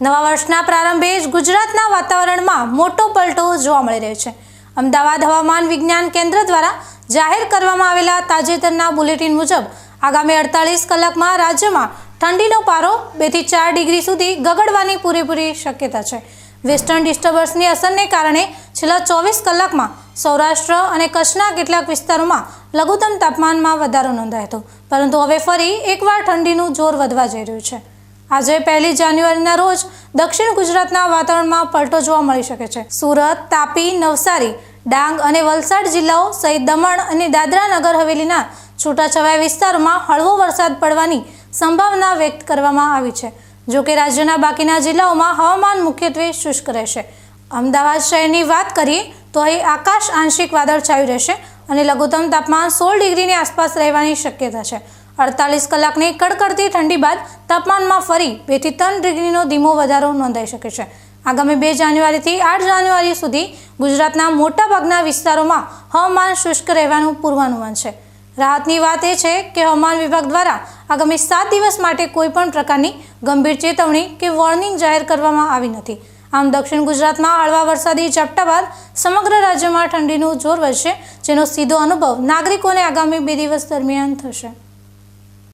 નવા વર્ષના પ્રારંભે જ ગુજરાતના વાતાવરણમાં મોટો પલટો જોવા મળી રહ્યો છે. અમદાવાદ હવામાન વિજ્ઞાન કેન્દ્ર દ્વારા જાહેર કરવામાં આવેલા તાજેતરના બુલેટિન મુજબ, આગામી અડતાલીસ કલાકમાં રાજ્યમાં ઠંડીનો પારો બેથી ચાર ડિગ્રી સુધી ગગડવાની પૂરેપૂરી શક્યતા છે. વેસ્ટર્ન ડિસ્ટર્બન્સની અસરને કારણે છેલ્લા ચોવીસ કલાકમાં સૌરાષ્ટ્ર અને કચ્છના કેટલાક વિસ્તારોમાં લઘુત્તમ તાપમાનમાં વધારો નોંધાયો હતો. પરંતુ હવે ફરી એકવાર ઠંડીનું જોર વધવા જઈ રહ્યું છે. આજે પહેલી જાન્યુઆરીના રોજ દક્ષિણ ગુજરાતના વાતાવરણમાં પલટો જોવા મળી શકે છે. સુરત, તાપી, નવસારી, ડાંગ અને વલસાડ જિલ્લાઓ સહિત દમણ અને દાદરા નગર હવેલીના છૂટાછવાયા વિસ્તારોમાં હળવો વરસાદ પડવાની સંભાવના વ્યક્ત કરવામાં આવી છે. જો કે રાજ્યના બાકીના જિલ્લાઓમાં હવામાન મુખ્યત્વે શુષ્ક રહેશે. અમદાવાદ શહેરની વાત કરીએ તો અહીં આકાશ આંશિક વાદળછાયું રહેશે અને લઘુત્તમ તાપમાન સોળ ડિગ્રીની આસપાસ રહેવાની શક્યતા છે. અડતાલીસ કલાકની કડકડતી ઠંડી બાદ તાપમાનમાં ફરી બેથી ત્રણ ડિગ્રીનો ધીમો વધારો નોંધાઈ શકે છે. આગામી બે જાન્યુઆરીથી આઠ જાન્યુઆરી સુધી ગુજરાતના મોટાભાગના વિસ્તારોમાં હવામાન શુષ્ક રહેવાનું પૂર્વાનુમાન છે. રાહતની વાત એ છે કે હવામાન વિભાગ દ્વારા આગામી સાત દિવસ માટે કોઈપણ પ્રકારની ગંભીર ચેતવણી કે વોર્નિંગ જાહેર કરવામાં આવી નથી. આમ દક્ષિણ ગુજરાતમાં હળવા વરસાદી ઝાપટા બાદ સમગ્ર રાજ્યમાં ઠંડીનું જોર વધશે, જેનો સીધો અનુભવ નાગરિકોને આગામી બે દિવસ દરમિયાન થશે.